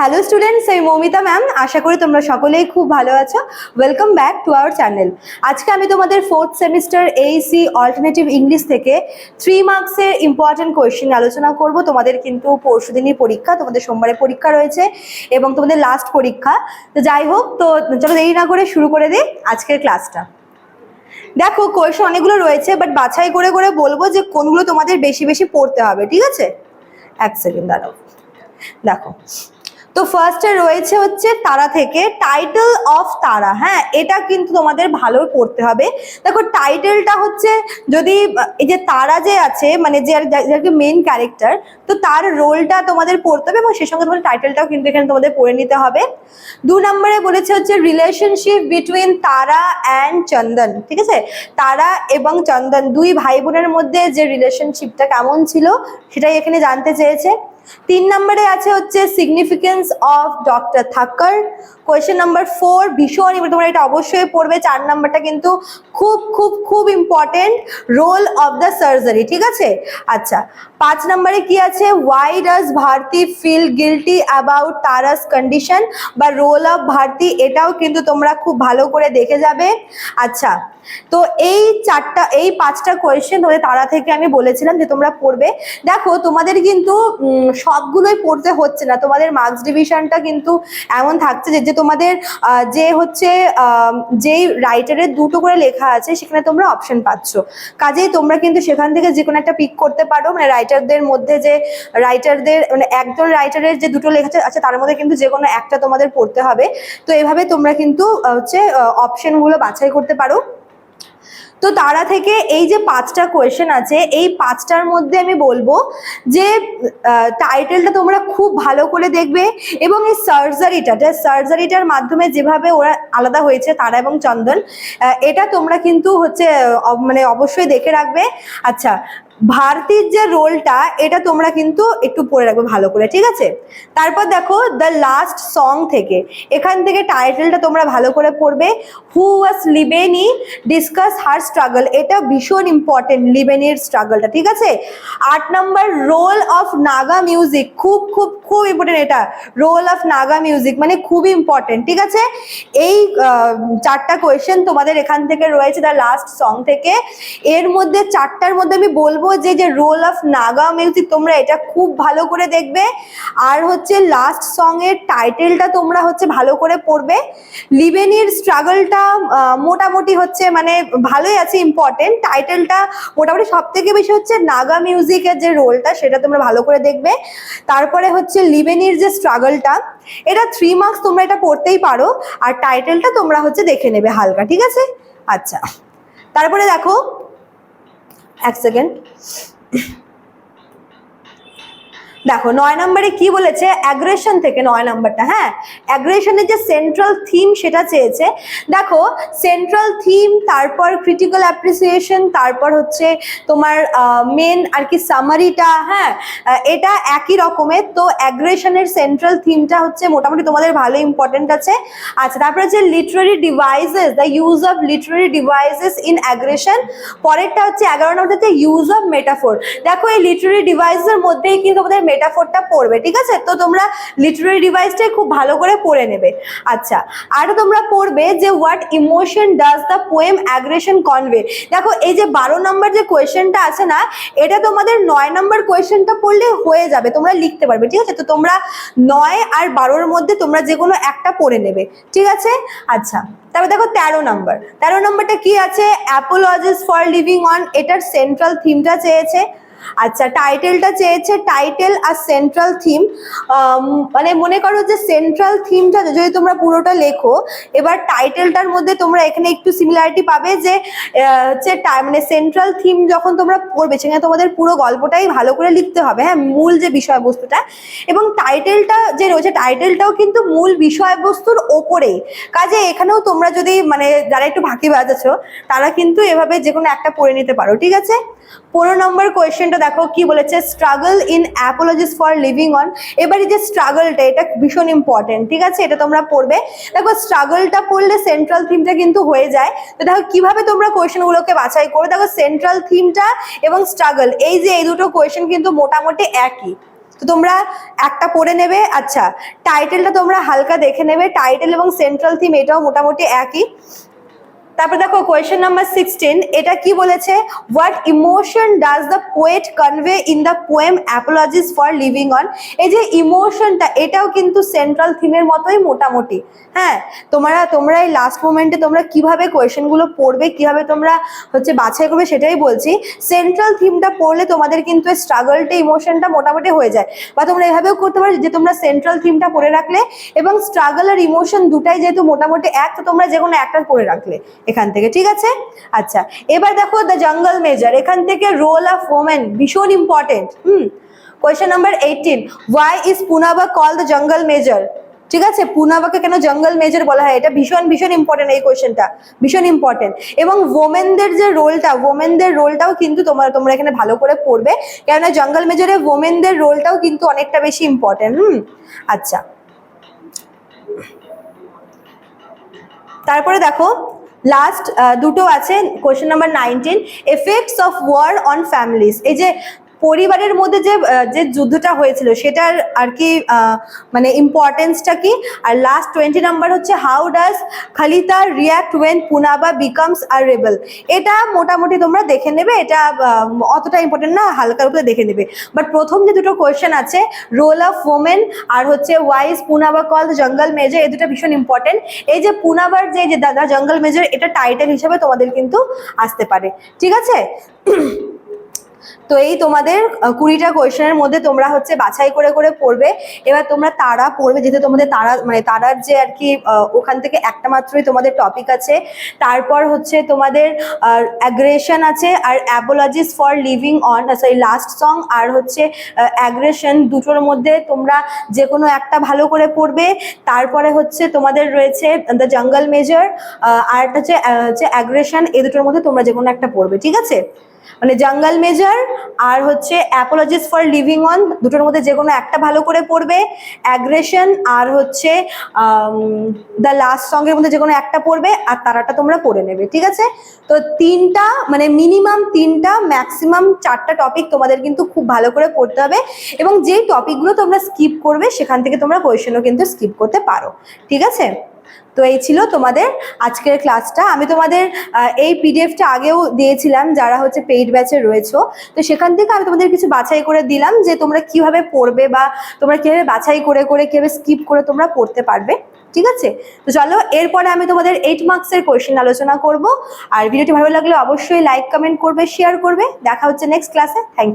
Hello students আমি Moumita ma'am আশা করি তোমরা সকলেই খুব ভালো আছো। Welcome back to our channel আজকে আমি তোমাদের fourth semester AEC alternative English থেকে থ্রি মার্কসের ইম্পর্টেন্ট কোয়েশ্চেন আলোচনা করব। তোমাদের কিন্তু পরশু দিনই পরীক্ষা, তোমাদের সোমবারে পরীক্ষা রয়েছে এবং তোমাদের লাস্ট পরীক্ষা। তো যাই হোক, তো চলো দেরি না করে শুরু করে দিই আজকের ক্লাসটা দেখো কোয়েশন অনেকগুলো রয়েছে বাট বাছাই করে করে বলব যে কোনগুলো তোমাদের বেশি বেশি পড়তে হবে, ঠিক আছে? এক সেকেন্ড দাঁড়াও। দেখো তো ফার্স্টে রয়েছে হচ্ছে তারা থেকে টাইটেল অফ তারা হ্যাঁ? এটা কিন্তু তোমাদের ভালো পড়তে হবে। দেখো টাইটেলটা হচ্ছে যদি, এই যে তারা যে আছে মানে যে যাকে মেন ক্যারেক্টার তো তার রোলটা তোমাদের পড়তে হবে এবং সেই সঙ্গে তোমাদের টাইটেলটাও কিন্তু এখানে তোমাদের পড়ে নিতে হবে। দু নম্বরে বলেছে হচ্ছে relationship between Tara and Chandan, ঠিক আছে? তারা এবং চন্দন, দুই ভাই বোনের মধ্যে যে রিলেশনশিপটা কেমন ছিল, সেটাই এখানে জানতে চেয়েছে। তিন নম্বরে আছে হচ্ছে significance of doctor Thakkar question number four ভীষণ তোমরা এটা অবশ্যই পড়বে। চার নাম্বারটা কিন্তু খুব খুব খুব important role of the surgery ঠিক আছে? আচ্ছা পাঁচ নম্বরে কি আছে? Why does Bharati feel guilty about Tara's condition বা রোল অফ ভারতী এটাও কিন্তু তোমরা খুব ভালো করে দেখে যাবে। আচ্ছা তো এই চারটা, এই পাঁচটা কোয়েশ্চেন তোমাদের তারা থেকে আমি বলেছিলাম যে তোমরা পড়বে। দেখো, তোমাদের কিন্তু সবগুলোই পড়তে হচ্ছে না। তোমাদের মার্কস ডিভিশনটা কিন্তু এমন থাকছে যে যে তোমাদের যে হচ্ছে যেই রাইটারের দুটো করে লেখা আছে, সেখানে তোমরা অপশন পাচ্ছ। কাজেই তোমরা কিন্তু সেখান থেকে যে কোনো একটা পিক করতে পারো। মানে রাইটারদের মধ্যে যে রাইটারদের মানে একজন রাইটারের যে দুটো লেখা আছে তার মধ্যে কিন্তু যে কোনো একটা তোমাদের পড়তে হবে। তো এভাবে তোমরা কিন্তু হচ্ছে অপশনগুলো বাছাই করতে পারো। তো তারা থেকে এই যে পাঁচটা কোয়েশ্চেন আছে, এই পাঁচটার মধ্যে আমি বলব যে টাইটেলটা তোমরা খুব ভালো করে দেখবে এবং এই সার্জারিটা যে সার্জারিটার মাধ্যমে যেভাবে ওরা আলাদা হয়েছে, তারা এবং চন্দন এটা তোমরা কিন্তু হচ্ছে মানে অবশ্যই দেখে রাখবে। আচ্ছা ভারতীর যে রোলটা, এটা তোমরা কিন্তু একটু পড়ে রাখবে ভালো করে, ঠিক আছে? তারপর দেখো দ্য লাস্ট সং থেকে। এখান থেকে টাইটেলটা তোমরা ভালো করে পড়বে। হু ওয়াজ লিবেনি ডিসকাস হার স্ট্রাগল এটা ভীষণ ইম্পর্টেন্ট লিবেনির স্ট্রাগলটা ঠিক আছে? আট নম্বর রোল অফ নাগা মিউজিক খুব খুব খুব ইম্পর্টেন্ট এটা। রোল অফ নাগা মিউজিক মানে খুবই ইম্পর্টেন্ট ঠিক আছে? এই চারটা কোয়েশ্চেন তোমাদের এখান থেকে রয়েছে দ্য লাস্ট সং থেকে। এর মধ্যে, চারটার মধ্যে আমি বলব যে যে রোল অফ নাগা মিউজিক তোমরা এটা খুব ভালো করে দেখবে। আর হচ্ছে লাস্ট সং এর টাইটেলটা তোমরা হচ্ছে ভালো করে পড়বে। লিবেনির স্ট্রাগলটা মোটামুটি হচ্ছে মানে ভালোই আছে ইম্পর্টেন্ট টাইটেলটা মোটামুটি সব থেকে বেশি হচ্ছে নাগা মিউজিকের যে রোলটা সেটা তোমরা ভালো করে দেখবে। তারপরে হচ্ছে লিবেনির যে স্ট্রাগলটা এটা থ্রি মার্কস তোমরা এটা পড়তেই পারো। আর টাইটেলটা তোমরা হচ্ছে দেখে নেবে হালকা, ঠিক আছে? আচ্ছা। তারপরে দেখো এক সেকেন্ড দেখো নয় নম্বরে কি বলেছে? অ্যাগ্রেশন থেকে নয় নম্বরটা হ্যাঁ? অ্যাগ্রেশনের যে সেন্ট্রাল থিম সেটা চেয়েছে। দেখো সেন্ট্রাল থিম তারপর ক্রিটিক্যাল অ্যাপ্রিসিয়েশন তারপর হচ্ছে তোমার মেন আর কি সামারিটা হ্যাঁ? এটা একই রকমের। তো অ্যাগ্রেশনের সেন্ট্রাল থিমটা হচ্ছে মোটামুটি তোমাদের ভালো ইম্পর্টেন্ট আছে। আচ্ছা তারপরে যে literary devices the use of literary devices in aggression পরেরটা হচ্ছে এগারো নম্বরতে ইউজ অফ মেটাফোর দেখো, এই লিটারারি ডিভাইসের মধ্যেই কিন্তু তোমাদের মেটাফোরটা পড়বে, ঠিক আছে? তো তোমরা লিটারারি ডিভাইসটাই খুব ভালো করে পড়ে নেবে। আচ্ছা আরও তোমরা পড়বে যে what emotion does the poem aggression convey দেখো, এই যে বারো নম্বর যে কোয়েশ্চেনটা আছে না, এটা তোমাদের নয় নম্বর কোয়েশ্চেনটা পড়লে হয়ে যাবে, তোমরা লিখতে পারবে, ঠিক আছে? তো তোমরা নয় আর বারোর মধ্যে তোমরা যে কোনো একটা পড়ে নেবে, ঠিক আছে? আচ্ছা তারপর দেখো তেরো নম্বর তেরো নম্বরটা কি আছে? অ্যাপোলজিস ফর লিভিং অন এটার সেন্ট্রাল থিমটা চেয়েছে। আচ্ছা টাইটেলটা চেয়েছে টাইটেল আর সেন্ট্রাল থিম মানে মনে করো যে সেন্ট্রাল থিমটা যদি তোমরা পুরোটা লেখো, এবার টাইটেলটার মধ্যে তোমরা এখানে একটু সিমিলারিটি পাবে যে হচ্ছে মানে সেন্ট্রাল থিম যখন তোমরা পড়বে, সেখানে তোমাদের পুরো গল্পটাই ভালো করে লিখতে হবে হ্যাঁ মূল যে বিষয়বস্তুটা। এবং টাইটেলটা যে রয়েছে টাইটেলটাও কিন্তু মূল বিষয়বস্তুর ওপরেই। কাজে এখানেও তোমরা যদি মানে যারা একটু ফাঁকিবাজ আছো তারা কিন্তু এভাবে যে কোনো একটা পড়ে নিতে পারো, ঠিক আছে? পনেরো নম্বর কোয়েশ্চেনটা দেখো কি বলেছে struggle in apologies for living on এবার যে স্ট্রাগলটা এটা ভীষণ ইম্পর্টেন্ট ঠিক আছে? এটা তোমরা পড়বে। দেখো স্ট্রাগলটা পড়লে সেন্ট্রাল থিমটা কিন্তু হয়ে যায়। তো দেখো, কীভাবে তোমরা কোয়েশ্চেনগুলোকে বাছাই করো দেখো সেন্ট্রাল থিমটা এবং স্ট্রাগল এই যে এই দুটো কোয়েশ্চেন কিন্তু মোটামুটি একই। তো তোমরা একটা পড়ে নেবে আচ্ছা টাইটেলটা তোমরা হালকা দেখে নেবে। টাইটেল এবং সেন্ট্রাল থিম এটাও মোটামুটি একই। তারপর দেখো কোয়েশ্চেন নাম্বার সিক্সটিন এটা কি বলেছে? What emotion does the poet convey in the poem apologies for living on এই যে ইমোশনটা এটাও কিন্তু সেন্ট্রাল থিমের মতোই মোটামুটি। হ্যাঁ তোমরা তোমরা এই লাস্ট মোমেন্টে তোমরা কীভাবে কোয়েশ্চেনগুলো পড়বে, কীভাবে তোমরা হচ্ছে বাছাই করবে সেটাই বলছি। সেন্ট্রাল থিমটা পড়লে তোমাদের কিন্তু স্ট্রাগলটা ইমোশনটা মোটামুটি হয়ে যায়। বা তোমরা এভাবেও করতে পারো যে তোমরা সেন্ট্রাল থিমটা পড়ে রাখলে এবং স্ট্রাগল আর ইমোশন দুটাই যেহেতু মোটামুটি এক, তো তোমরা যে কোনো একটা পড়ে রাখলে। এখান থেকে, ঠিক আছে? আচ্ছা এবার দেখো দ্য জঙ্গল মেজার এখান থেকে রোল অফ ওমেন ভীষণ important hmm? Question number eighteen why is Punaba call the jungle major ঠিক আছে? পুনাবাকে কেন জঙ্গল মেজর বলা হয়? এটা ভীষণ ভীষণ ইম্পর্টেন্ট এই কোয়েশ্চেনটা ভীষণ ইম্পর্টেন্ট এবং ওমেনদের যে রোলটা ওমেনদের রোলটাও কিন্তু তোমরা তোমরা এখানে ভালো করে পড়বে, কেননা জঙ্গল মেজরে ওমেনদের রোলটাও কিন্তু অনেকটা বেশি ইম্পর্টেন্ট হুম? আচ্ছা। তারপরে দেখো লাস্ট দুটো আছে question number nineteen effects of war on families এই যে পরিবারের মধ্যে যে যে যুদ্ধটা হয়েছিল সেটার আর কি মানে ইম্পর্টেন্সটা কি? আর লাস্ট টোয়েন্টি নাম্বার হচ্ছে how does Khalita react when Punaba becomes a rebel এটা মোটামুটি তোমরা দেখে নেবে, এটা অতটা ইম্পর্টেন্ট না, হালকা করে দেখে নেবে। বাট প্রথম যে দুটো কোয়েশ্চেন আছে রোল অফ ওমেন আর হচ্ছে why's Punaba call jungle major এই দুটো ভীষণ ইম্পর্টেন্ট এই যে পুনাবার যে দাদা জঙ্গল মেজর এটা টাইটেল হিসেবে তোমাদের কিন্তু আসতে পারে। ঠিক আছে? তো এই তোমাদের কুড়িটা কোয়েশনের মধ্যে তোমরা হচ্ছে বাছাই করে করে পড়বে। এবার তোমরা তারা পড়বে, যেহেতু তোমাদের তারা মানে তারার যে আর কি ওখান থেকে একটা মাত্রই তোমাদের টপিক আছে। তারপর হচ্ছে তোমাদের অ্যাগ্রেশন আছে আর apologies for living on sorry last song আর হচ্ছে অ্যাগ্রেশন দুটোর মধ্যে তোমরা যে কোনো একটা ভালো করে পড়বে। তারপরে হচ্ছে তোমাদের রয়েছে দ্য জঙ্গল মেজর আর একটা হচ্ছে অ্যাগ্রেশন এই দুটোর মধ্যে তোমরা যে কোনো একটা পড়বে, ঠিক আছে? মানে জঙ্গল মেজর আর হচ্ছে অ্যাপোলজিস ফর লিভিং অন দুটোর মধ্যে যে কোনো একটা ভালো করে পড়বে। অ্যাগ্রেশন আর হচ্ছে দ্য লাস্ট সঙ্গের মধ্যে যে কোনো একটা পড়বে আর তারাটা তোমরা পড়ে নেবে, ঠিক আছে? তো তিনটা মানে মিনিমাম তিনটা ম্যাক্সিমাম চারটা টপিক তোমাদের কিন্তু খুব ভালো করে পড়তে হবে এবং যেই টপিকগুলো তোমরা স্কিপ করবে, সেখান থেকে তোমরা কোয়েশনও কিন্তু স্কিপ করতে পারো, ঠিক আছে? তো এই ছিল তোমাদের আজকের ক্লাসটা আমি তোমাদের এই পিডিএফটা আগেও দিয়েছিলাম, যারা হচ্ছে পেইড ব্যাচে রয়েছো। তো সেখান থেকে আমি তোমাদের কিছু বাছাই করে দিলাম, যে তোমরা কীভাবে পড়বে বা তোমরা কীভাবে বাছাই করে করে, কীভাবে স্কিপ করে তোমরা পড়তে পারবে। ঠিক আছে? তো চলো, এরপরে আমি তোমাদের এইট মার্কসের কোয়েশ্চেন আলোচনা করব। আর ভিডিওটি ভালো লাগলে অবশ্যই লাইক কমেন্ট করবে শেয়ার করবে। দেখা হচ্ছে নেক্সট ক্লাসে থ্যাংক ইউ